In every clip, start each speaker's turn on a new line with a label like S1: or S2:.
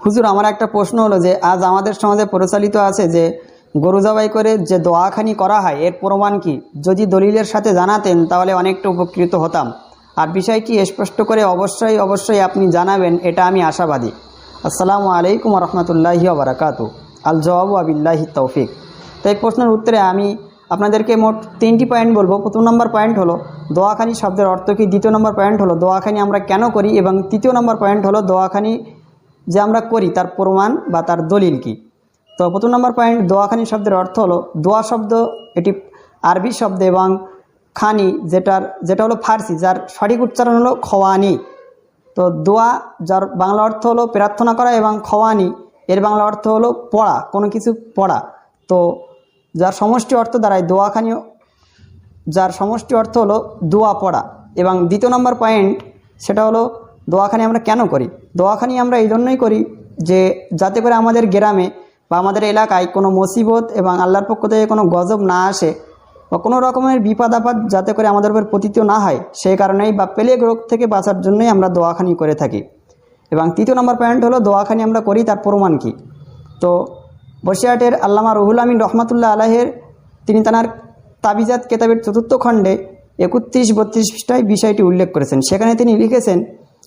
S1: হুজুর, আমার একটা প্রশ্ন হলো যে, আজ আমাদের সমাজে প্রচলিত আছে যে, গরু জবাই করে যে দোয়াখানি করা হয়, এর প্রমাণ কি? যদি দলিলের সাথে জানাতেন, তাহলে অনেকটা উপকৃত হতাম। আর বিষয়টি স্পষ্ট করে অবশ্যই অবশ্যই আপনি জানাবেন, এটা আমি আশাবাদী। আসসালামু আলাইকুম রহমতুল্লাহি বারাকাতু আল জবাবু আবিল্লাহি তৌফিক। তাই প্রশ্নের উত্তরে আমি আপনাদেরকে মোট তিনটি পয়েন্ট বলব। প্রথম নম্বর পয়েন্ট হলো, দোয়াখানি শব্দের অর্থ কি? দ্বিতীয় নম্বর পয়েন্ট হলো, দোয়াখানি আমরা কেন করি? এবং তৃতীয় নম্বর পয়েন্ট হলো, দোয়াখানি যে আমরা করি, তার প্রমাণ বা তার দলিল কি? তো প্রথম নম্বর পয়েন্ট দোয়াখানি শব্দের অর্থ হলো, দোয়া শব্দ এটি আরবি শব্দ এবং খানি যেটার, যেটা হলো ফার্সি, যার সঠিক উচ্চারণ হলো খওয়ানি তো দোয়া, যার বাংলা অর্থ হলো প্রার্থনা করা এবং খওয়ানি এর বাংলা অর্থ হলো পড়া, কোনো কিছু পড়া। তো যার সমষ্টি অর্থ দাঁড়ায় দোয়াখানি, যার সমষ্টি অর্থ হলো দোয়া পড়া। এবং দ্বিতীয় নম্বর পয়েন্ট সেটা হলো দোয়াখানি আমরা কেন করি? দোয়াখানি আমরা এই জন্যই করি যে, যাতে করে আমাদের গ্রামে বা আমাদের এলাকায় কোনো মুসিবত এবং আল্লাহর পক্ষ থেকে কোনো গজব না আসে বা কোনো রকমের বিপদ আপদ যাতে করে আমাদের উপর পতিত না হয় সেই কারণেই বা প্লেগ রোগ থেকে বাঁচার জন্যই আমরা দোয়াখানি করে থাকি। এবং তৃতীয় নম্বর পয়েন্ট হলো দোয়াখানি আমরা করি, তার প্রমাণ কি? তো বসিরহাটের আল্লামা রুহুল আমিন রহমতুল্লাহ আলাহের তিনি তানার তাবিজাত কেতাবের চতুর্থ খণ্ডে একত্রিশ বত্রিশ পৃষ্ঠায় বিষয়টি উল্লেখ করেছেন। সেখানে তিনি লিখেছেন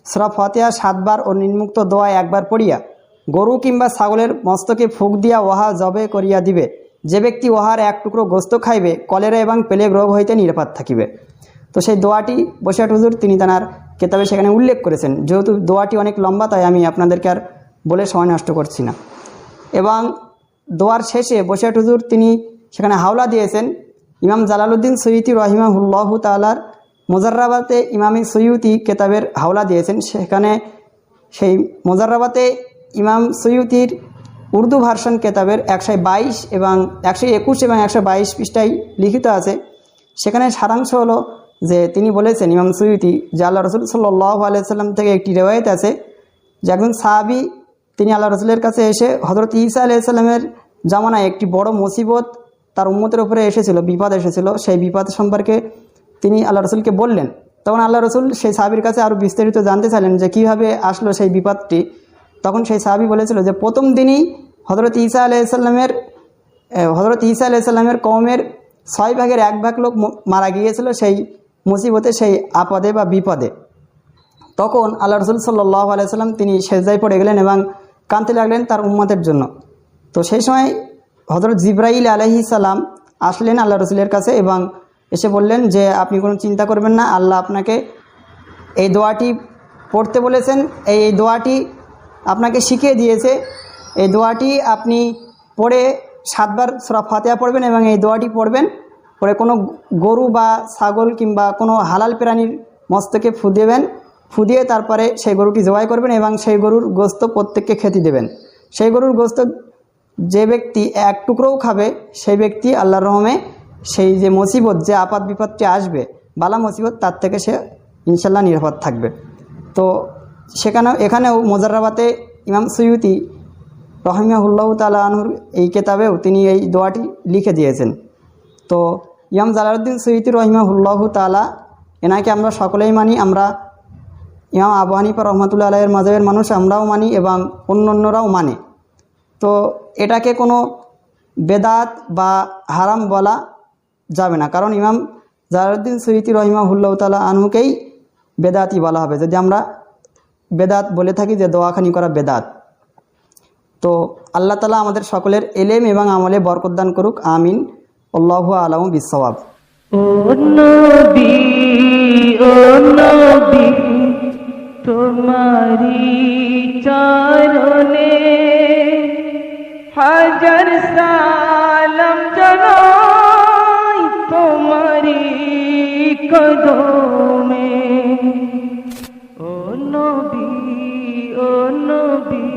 S1: সরা ফতেহা সাতবার ও নিম্মুক্ত দোয়া একবার পড়িয়া গরু কিংবা ছাগলের মস্তকে ফুক দিয়া ওহা জবে করিয়া দিবে। যে ব্যক্তি ওহার এক টুকরো গোস্ত খাইবে, কলেরা এবং প্লেগ রোগ হইতে নিরাপদ থাকিবে। তো সেই দোয়াটি বসিরহাট হুজুর তিনি তানার কেতাবে সেখানে উল্লেখ করেছেন। যেহেতু দোয়াটি অনেক লম্বা, তাই আমি আপনাদেরকে আর বলে সময় নষ্ট করছি না। এবং দোয়ার শেষে বসিরহাট হুজুর তিনি সেখানে হাওলা দিয়েছেন। ইমাম জালালউদ্দিন সৈয়দি রহিমাহুল্লাহ তালার মোজার্রাবাতে ইমামি সৈয়দি কেতাবের হাওলা দিয়েছেন। সেখানে সেই মোজার্রাবাতে ইমাম সৈয়দির উর্দু ভার্সন কেতাবের একশো বাইশ এবং একশো একুশ এবং একশো বাইশ পৃষ্ঠায় লিখিত আছে। সেখানে সারাংশ হলো যে তিনি বলেছেন, ইমাম সৈয়দি যে আল্লাহ রসুল সাল্লাহ আলাইসাল্লাম থেকে একটি রেওয়ায়ত আছে, যে একজন সাহাবি, তিনি আল্লাহ রসুলের কাছে এসে হজরত ঈসা আলাইসাল্লামের জামানায় একটি বড় মুসিবত তার উম্মতের উপরে এসেছিল, বিপদ এসেছিল। সেই বিপদ সম্পর্কে তিনি আল্লাহ রসুলকে বললেন। তখন আল্লাহ রসুল সেই সাহাবির কাছে আরও বিস্তারিত জানতে চাইলেন যে কীভাবে আসলো সেই বিপদটি। তখন সেই সাহাবি বলেছিল যে, প্রথম দিনই হজরত ঈসা আলাইসাল্লামের হজরত ঈসা আলাইসাল্লামের কমের ছয় ভাগের এক ভাগ লোক মারা গিয়েছিল সেই মুসিবতে, সেই আপদে বা বিপদে। তখন আল্লাহ রসুল সাল্লাহ আলাইসাল্লাম তিনি সেজদায় পড়ে গেলেন এবং কাঁদতে লাগলেন তার উম্মতের জন্য। তো সেই সময় হজরত জিব্রাইল আলহি আসলেন আল্লাহ রসুলের কাছে এবং এসে বললেন যে, আপনি কোনো চিন্তা করবেন না, আল্লাহ আপনাকে এই দোয়াটি পড়তে বলেছেন। এই দোয়াটি আপনাকে শিখিয়ে দিয়েছে। এই দোয়াটি আপনি পড়ে সাতবার সুরা ফাতেহা পড়বেন এবং এই দোয়াটি পড়বেন। পরে কোনো গরু বা ছাগল কিংবা কোনো হালাল প্রাণীর মস্তকে ফু দেবেন, ফু দিয়ে তারপরে সেই গরুটি জবাই করবেন এবং সেই গরুর গোস্ত প্রত্যেককে খেতে দেবেন। সেই গরুর গোস্ত যে ব্যক্তি এক টুকরোও খাবে, সেই ব্যক্তি আল্লাহর রহমে সেই যে মুসিবত, যে আপাত বিপদটি আসবে, বালা মুসিবত, তার থেকে সে ইনশাল্লাহ নিরাপদ থাকবে। তো সেখানেও, এখানেও মোজারাবাতে ইমাম সৈয়দি রহমিয়াহুল্লাহ তালা আনহুর এই কেতাবেও তিনি এই দোয়াটি লিখে দিয়েছেন। তো ইমাম জালালউদ্দিন সৈয়দি রহিমাহুল্লাহ তালা এনাকে আমরা সকলেই মানি, আমরা ইমাম আবু হানিফা রহমতুল্লা আলাহের মাজাবের মানুষ, আমরাও মানি এবং অন্য অন্যরাও মানে। তো এটাকে কোনো বেদাত বা হারাম বলা যাবে না। কারণ ইমাম জালালউদ্দিন সৈয়দি রহিমাহুল্লাহ তালা আনহুকেই বেদাতি বলা হবে। যদি আমরা বেদাত বলে থাকি যে দোয়াখানি করা বেদাত, তো আল্লাহ তালা আমাদের সকলের এলেম এবং আমলে বরকত দান করুক। আমিন। আল্লাহ আলম
S2: নবী তোমারি হাজার সালাম জানাই কদমে। ও নবী ও নবী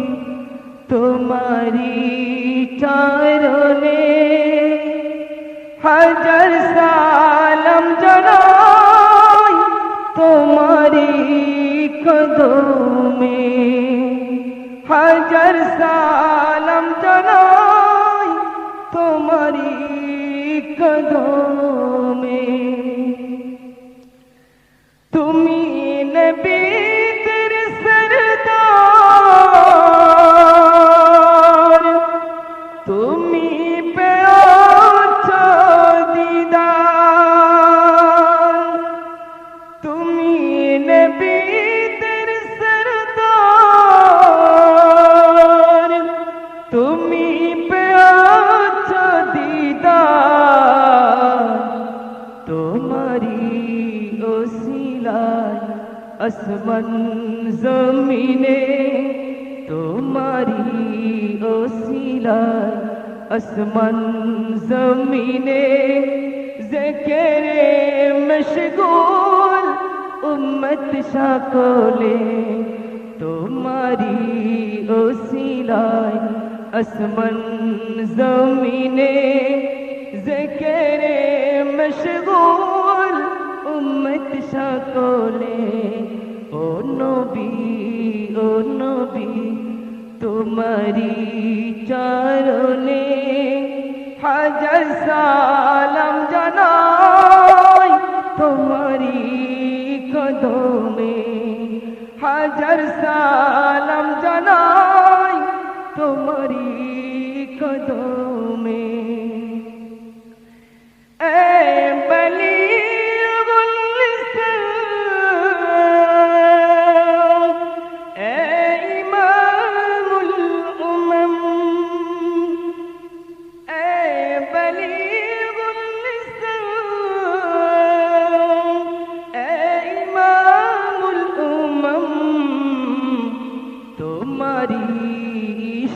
S2: তোমারি চরণে হাজার সালাম জানাই তোমারি কদমে। হাজার সালাম জানাই তোমারি কদমে। लाई असमन जमीने तो तुम्हारी ओसिलाई असमन जमीने। जकेरे मशगूल उम्मत शाकोले तुम्हारी तो ओसिलाई असमन जमीने। जकेरे मशगूल সকলে ও নবী ও নবী তোমারি চরণে হাজার সালাম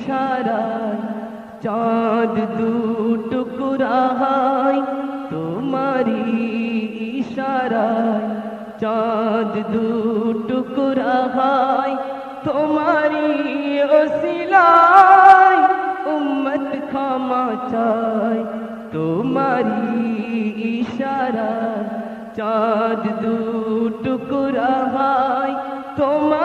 S2: ইশারায়, চাঁদ দু টুকরা হয় তোমারি ইশারায়, চাঁদ দু টুকরা হয় তোমারি ওসিলায়, উম্মত ক্ষমা চায় তোমারি ইশারায়, চাঁদ দু টুকরা হয় তোমার